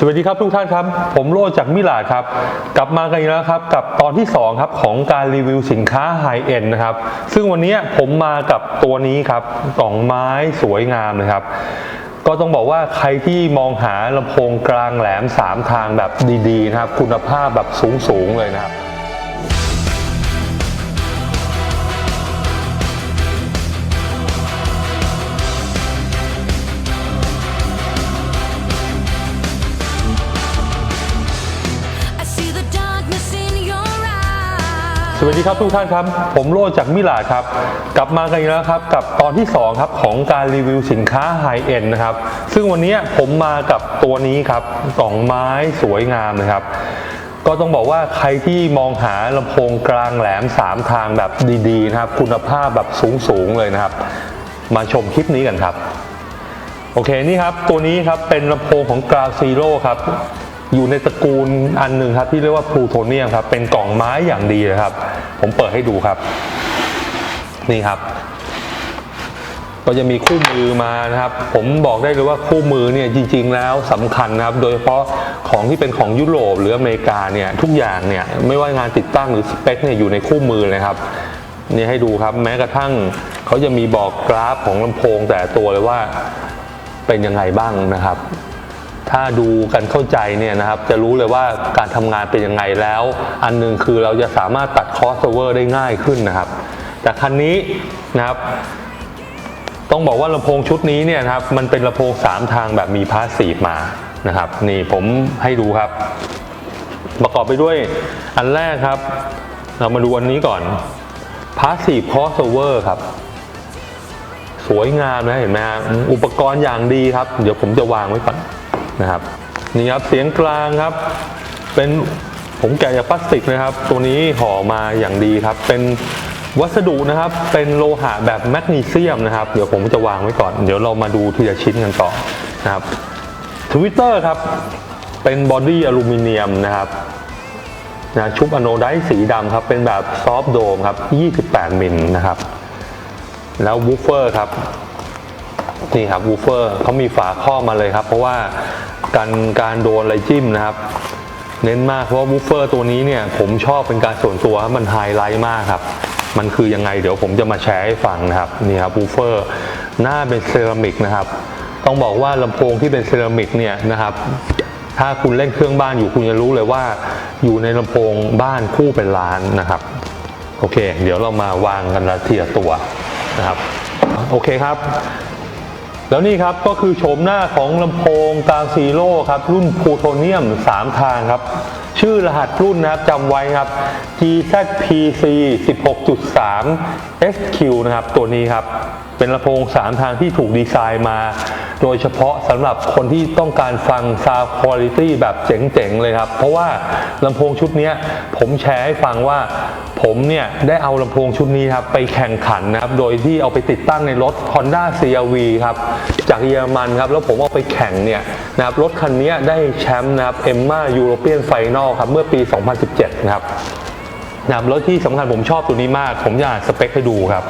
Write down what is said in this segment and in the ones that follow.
สวัสดีครับทุกท่านครับ ผมโลจน์จากมิลาดครับ กลับมากันอีกแล้วครับ กับตอนที่ 2 ครับ ของการรีวิวสินค้าไฮเอ็นนะครับ ซึ่งวันนี้ผมมากับตัวนี้ครับกล่องไม้สวยงามเลยครับ ก็ต้องบอกว่าใครที่มองหาลำโพงกลางแหลม 3 ทางแบบดีๆนะครับ คุณภาพแบบสูงๆเลยนะครับ สวัสดีครับทุกท่านครับ ผมโรจน์จากมิลาดครับ กลับมากันอีกแล้วครับ กับตอนที่ 2 ครับ ของการรีวิวสินค้าไฮเอ็นนะครับ ซึ่งวันนี้ผมมากับตัวนี้ครับกล่องไม้สวยงามเลยครับ ก็ต้องบอกว่าใครที่มองหาลำโพงกลางแหลม 3 ทางแบบดีๆนะครับ คุณภาพแบบสูงๆเลยนะครับ มาชมคลิปนี้กันครับ โอเคนี่ครับตัวนี้ครับเป็นลำโพงของกราซีโร่ครับ อยู่ในตระกูลอันหนึ่งครับที่เรียกว่าพลูโทเนียมครับเป็นกล่องไม้อย่างดีเลยครับ ผมเปิดให้ดูครับ นี่ครับ ก็จะมีคู่มือมานะครับ ผมบอกได้เลยว่าคู่มือเนี่ยจริง ๆ แล้วสำคัญนะครับ โดยเฉพาะของที่เป็นของยุโรปหรืออเมริกาเนี่ยทุกอย่างเนี่ยไม่ว่างานติดตั้งหรือสเปคเนี่ยอยู่ในคู่มือเลยครับนี่ให้ดูครับแม้กระทั่งเขาจะมีบอกกราฟของลำโพงแต่ตัวเลยว่าเป็นยังไงบ้างนะครับ ถ้าดูกันเข้าใจเนี่ยนะครับจะรู้เลยว่าการทำงานเป็นยังไงแล้ว อันหนึงคือเราจะสามารถตัดคอสเวอร์ได้ง่ายขึ้นนะครับ แต่คันนี้นะครับต้องบอกว่าลำโพงชุดนี้เนี่ยนะครับมันเป็นลำโพง 3 ทางแบบมีพาสซีฟมานะครับนี่ผมให้ดูครับ ประกอบไปด้วยอันแรกครับ เรามาดูอันนี้ก่อนพาสซีฟคอสเวอร์ครับ สวยงามนะเห็นไหมฮะอุปกรณ์อย่างดีครับ เดี๋ยวผมจะวางไว้ก่อน นะครับนี่ครับเสียงกลางครับ เป็นผมแกะจากพลาสติกนะครับ ตัวนี้ห่อมาอย่างดีครับ เป็นวัสดุนะครับ เป็นโลหะแบบแมกนีเซียมนะครับ เดี๋ยวผมจะวางไว้ก่อน เดี๋ยวเรามาดูทีละชิ้นกันต่อนะครับทวิตเตอร์ครับเป็นบอดี้อลูมิเนียมนะครับนะชุบอะโนไดซ์สีดำครับ เป็นแบบซอฟโดมครับ 28 มิลนะครับ แล้ววูฟเฟอร์ครับ นี่ครับวูฟเฟอร์เขามีฝาครอบมาเลยครับ เพราะว่า การการโดนอะไรจิ้มนะครับ เน้นมากเพราะวูฟเฟอร์ตัวนี้เนี่ยผมชอบเป็นการส่วนตัวมันไฮไลท์มากครับ มันคือยังไงเดี๋ยวผมจะมาแชร์ให้ฟังนะครับนี่ครับวูฟเฟอร์หน้าเป็นเซรามิกนะครับ ต้องบอกว่าลำโพงที่เป็นเซรามิกเนี่ยนะครับถ้าคุณเล่นเครื่องบ้านอยู่คุณจะรู้เลยว่า อยู่ในลำโพงบ้านคู่เป็นล้านนะครับ โอเค เดี๋ยวเรามาวางกันละทีละตัวนะครับ โอเคครับ แล้วนี่ครับก็คือโฉมหน้าของลำโพงกาซีโร่ครับรุ่นพลูโทเนียม 3 ทางครับ ชื่อรหัสรุ่นนะครับจำไว้ครับ GZPC 16.3 SQ นะครับตัวนี้ครับ เป็นลำโพง 3 ทางที่ถูกดีไซน์มา โดยเฉพาะสำหรับคนที่ต้องการฟัง Sound Quality แบบเจ๋งๆ เลยครับ เพราะว่าลำโพงชุดนี้ผมแชร์ให้ฟังว่าผมเนี่ย ได้เอาลำโพงชุดนี้ครับ ไปแข่งขันนะครับ โดยที่เอาไปติดตั้งในรถ Honda CRV ครับ จากเยอรมันครับ แล้วผมเอาไปแข่งเนี่ยนะครับ รถคันนี้ได้แชมป์นะครับ EMMA European Final ครับ เมื่อปี 2017 นะครับนะครับแล้วที่สำคัญผมชอบตัวนี้มาก ผมอยากสเปคให้ดูครับ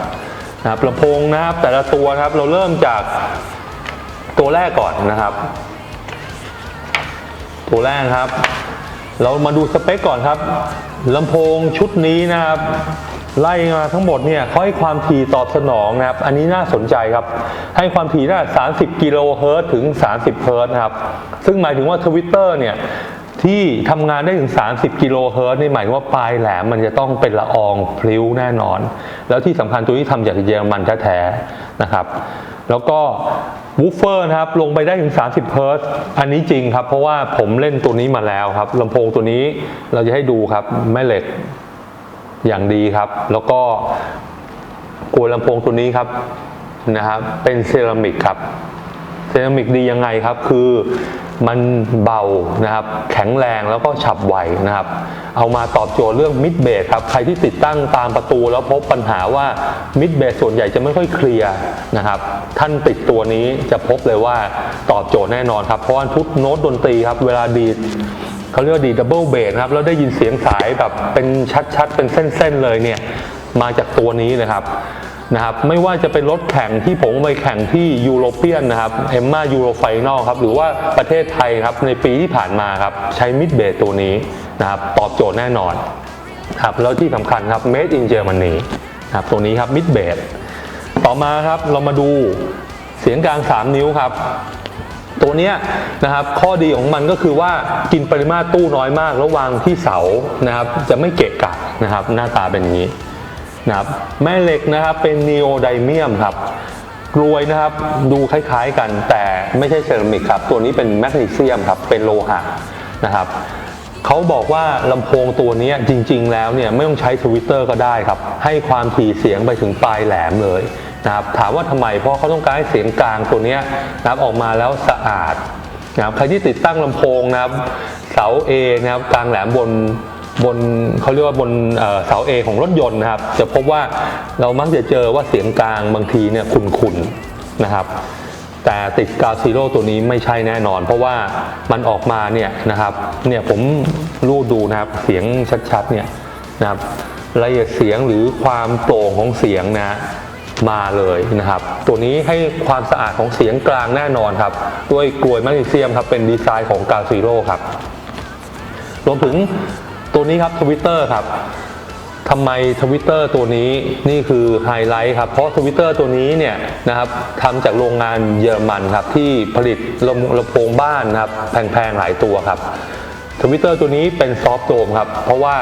นะครับลำโพงนะครับแต่ละตัวครับเราเริ่มจากตัวแรกก่อนนะครับ ตัวแรกครับ เรามาดูสเปคก่อนครับลำโพงชุดนี้นะครับไล่มาทั้งหมดเนี่ยเขาให้ความถี่ตอบสนองนะครับ อันนี้น่าสนใจครับ ให้ความถี่น่า30 กิโลเฮิรตซ์ถึง 30 เฮิรตซ์นะครับ ซึ่งหมายถึงว่าทวิตเตอร์เนี่ย ที่ทำงานได้ถึง 30 กิโลเฮิรตซ์นี่หมายว่าปลายแหลมมันจะต้องเป็นละอองพลิ้วแน่นอน แล้วที่สำคัญตัวนี้ทำจากเยอรมันแท้ๆนะครับ แล้วก็วูฟเฟอร์นะครับลงไปได้ถึง 30 เฮิรตซ์อันนี้จริงครับ เพราะว่าผมเล่นตัวนี้มาแล้วครับลำโพงตัวนี้เราจะให้ดูครับแม่เหล็กอย่างดีครับ แล้วก็กลวยลำโพงตัวนี้ครับนะครับเป็นเซรามิกครับ เซรามิกดียังไงครับ คือมันเบานะครับ แข็งแรงแล้วก็ฉับไวนะครับ เอามาตอบโจทย์เรื่องมิดเบสครับ ใครที่ติดตั้งตามประตูแล้วพบปัญหาว่ามิดเบสส่วนใหญ่จะไม่ค่อยเคลียร์นะครับ ท่านติดตัวนี้จะพบเลยว่าตอบโจทย์แน่นอนครับ เพราะว่าทุกโน้ตดนตรีครับ เวลาดีดเขาเรียกว่าดีดับเบิลเบสครับ แล้วได้ยินเสียงสายแบบเป็นชัดๆ เป็นเส้นๆเลยเนี่ย มาจากตัวนี้นะครับ นะครับไม่ว่าจะเป็นรถแข่งที่ผมไปแข่งที่ยูโรเปียนนะครับเอ็มมายูโรไฟนอลครับหรือว่าประเทศไทยครับในปีที่ผ่านมาครับใช้มิดเบสตัวนี้นะครับตอบโจทย์แน่นอนครับแล้วที่สำคัญครับ made in Germany นะครับตัวนี้ครับมิดเบสต่อมาครับเรามาดูเสียงกลาง 3 นิ้วครับ ตัวนี้นะครับข้อดีของมันก็คือว่ากินปริมาตรตู้น้อยมาก แล้ววางที่เสานะครับจะไม่เกะกะนะครับหน้าตาเป็นอย่างนี้ นะครับแม่เหล็กนะครับเป็นนีโอไดเมียมครับกลวยนะครับดูคล้ายๆกันแต่ไม่ใช่เซรามิกครับ ตัวนี้เป็นแมกนีเซียมครับเป็นโลหะนะครับเขาบอกว่าลำโพงตัวนี้จริงๆ แล้วเนี่ยไม่ต้องใช้ทวิตเตอร์ก็ได้ครับ ให้ความถี่เสียงไปถึงปลายแหลมเลยนะครับถามว่าทำไมเพราะเขาต้องการให้เสียงกลางตัวนี้นะครับออกมาแล้วสะอาดนะครับใครที่ติดตั้งลำโพงนะครับเสา A นะครับกลางแหลมบน บนเขาเรียกว่าบนเอ่อเสา A ของรถยนต์นะครับ จะพบว่าเรามักจะเจอว่าเสียงกลางบางทีเนี่ยคุนๆนะครับ แต่ติดกาซีโร่ตัวนี้ไม่ใช่แน่นอน เพราะว่ามันออกมาเนี่ยนะครับเนี่ยผมรูดดูนะครับเสียงชัดๆเนี่ยนะครับรายละเอียดเสียงหรือความโปร่งของเสียงนะมาเลยนะครับ ตัวนี้ให้ความสะอาดของเสียงกลางแน่นอนครับ ด้วยกลวยแมกนีเซียมครับเป็นดีไซน์ของกาซีโร่ครับ รวมถึง ตัวนี้ครับทวิตเตอร์ครับทำไมทวิตเตอร์ตัวนี้นี่คือไฮไลท์ครับ เพราะทวิตเตอร์ตัวนี้เนี่ยนะครับทำจากโรงงานเยอรมันครับ ที่ผลิตลำลำโพงบ้านนะครับ แพงๆหลายตัวครับทวิตเตอร์ตัวนี้เป็นซอฟต์โดมครับ เพราะว่า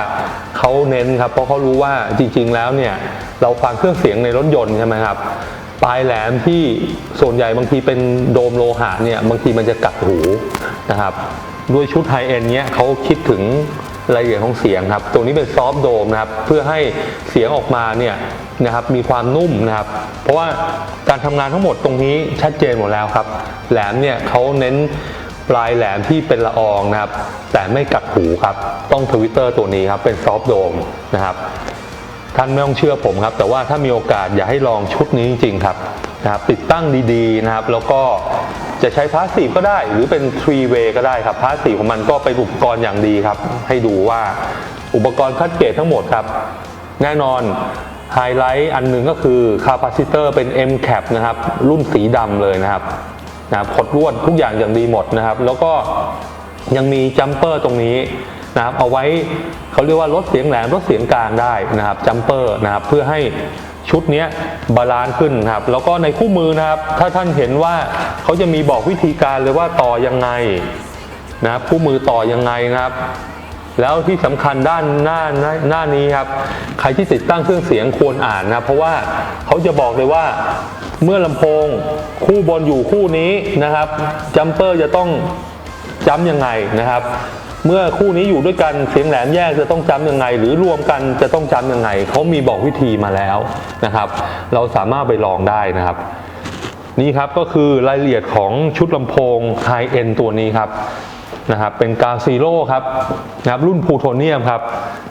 เขาเน้นครับ เพราะเขารู้ว่าจริง ๆ แล้วเนี่ยเราฟังเครื่องเสียงในรถยนต์ใช่ไหมครับปลายแหลมที่ส่วนใหญ่บางทีเป็นโดมโลหะเนี่ยบางทีมันจะกัดหูนะครับ ด้วยชุดไฮเอ็นเนี้ยเขาคิดถึง รายละเอียดของเสียงครับตัวนี้เป็นซอฟต์โดมนะครับเพื่อให้เสียงออกมาเนี่ยนะครับมีความนุ่มนะครับเพราะว่าการทำงานทั้งหมดตรงนี้ชัดเจนหมดแล้วครับ แหลมเนี่ยเขาเน้นปลายแหลมที่เป็นละอองนะครับ แต่ไม่กัดหูครับ ต้องทวิตเตอร์ตัวนี้ครับ เป็นซอฟต์โดมนะครับท่านไม่ต้องเชื่อผมครับ แต่ว่าถ้ามีโอกาสอย่าให้ลองชุดนี้จริงๆครับนะครับติดตั้งดีๆนะครับ แล้วก็ จะใช้พาสซีฟก็ได้หรือเป็น3 way ก็ได้ครับพาสซีฟของมันก็เป็นอุปกรณ์อย่างดีครับ ให้ดูว่าอุปกรณ์คัดเกรดทั้งหมดครับ แน่นอนไฮไลท์อันหนึ่งก็คือคาปาซิเตอร์เป็น M cap นะครับ รุ่นสีดำเลยนะครับนะครับขดลวดทุกอย่างอย่างดีหมดนะครับ แล้วก็ยังมีจัมเปอร์ตรงนี้นะครับเอาไว้เขาเรียกว่าลดเสียงแหลมลดเสียงกลางได้นะครับจัมเปอร์นะครับเพื่อให้ ชุดนี้บาลานซ์ขึ้นครับ แล้วก็ในคู่มือนะครับ ถ้าท่านเห็นว่าเขาจะมีบอกวิธีการเลยว่าต่อยังไงนะครับคู่มือต่อยังไงนะครับ แล้วที่สำคัญด้านหน้าหน้าหน้านี้ครับ ใครที่ติดตั้งเครื่องเสียงควรอ่านนะเพราะว่าเขาจะบอกเลยว่าเมื่อลำโพงคู่บนอยู่คู่นี้นะครับจัมเปอร์จะต้องจำยังไงนะครับ เมื่อคู่นี้อยู่ด้วยกันเสียงแหลมแยกจะต้องจำยังไง หรือรวมกันจะต้องจำยังไงเขามีบอกวิธีมาแล้วนะครับ เราสามารถไปลองได้นะครับนี่ครับก็คือรายละเอียดของชุดลำโพง High End ตัวนี้ครับนะครับเป็นกาซีโร่ครับนะครับรุ่นพลูโทเนียมครับ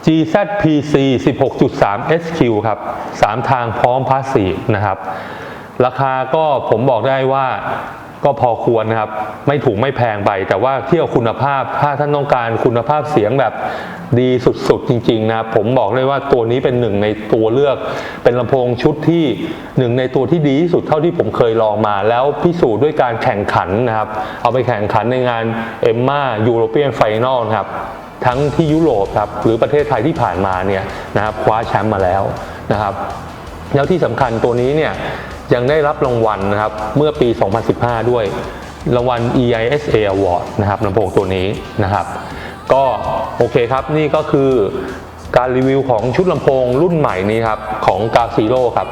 GZPC 16.3 SQ ครับสามทางพร้อมพาสซีนะครับ ราคาก็ผมบอกได้ว่า ก็พอควรนะครับ ไม่ถูกไม่แพงไป แต่ว่าเที่ยวคุณภาพถ้าท่านต้องการคุณภาพเสียงแบบดีสุดๆจริงๆนะครับผมบอกเลยว่าตัวนี้เป็นหนึ่งในตัวเลือก เป็นลำโพงชุดที่หนึ่งในตัวที่ดีที่สุดเท่าที่ผมเคยลองมา แล้วพิสูจน์ด้วยการแข่งขันนะครับ เอาไปแข่งขันในงานเอ็มมายูโรเปียนไฟนอลครับทั้งที่ยุโรปครับหรือประเทศไทยที่ผ่านมาเนี่ยนะครับคว้าแชมป์มาแล้วนะครับ แล้วที่สำคัญตัวนี้เนี่ย ยังได้รับรางวัลนะครับเมื่อปี 2015 ด้วยรางวัล EISA Award นะครับลำโพงตัวนี้นะครับ ก็โอเคครับนี่ก็คือการรีวิวของชุดลำโพงรุ่นใหม่นี้ครับของ g a z e r o ครับ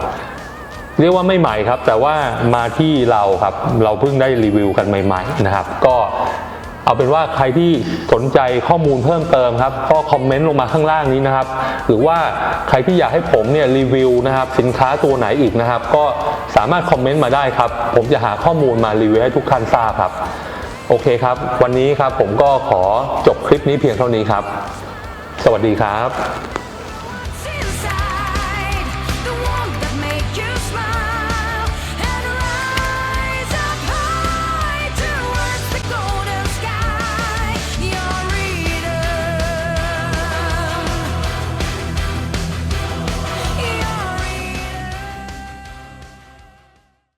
เรียกว่าไม่ใหม่ครับ แต่ว่ามาที่เราครับ เราเพิ่งได้รีวิวกันใหม่ ๆนะครับ ก็ เอาเป็นว่าใครที่สนใจข้อมูลเพิ่มเติมครับก็คอมเมนต์ลงมาข้างล่างนี้นะครับ หรือว่าใครที่อยากให้ผมเนี่ยรีวิวนะครับสินค้าตัวไหนอีกนะครับ ก็สามารถคอมเมนต์มาได้ครับ ผมจะหาข้อมูลมารีวิวให้ทุกท่านทราบครับ โอเคครับ วันนี้ครับผมก็ขอจบคลิปนี้เพียงเท่านี้ครับ สวัสดีครับ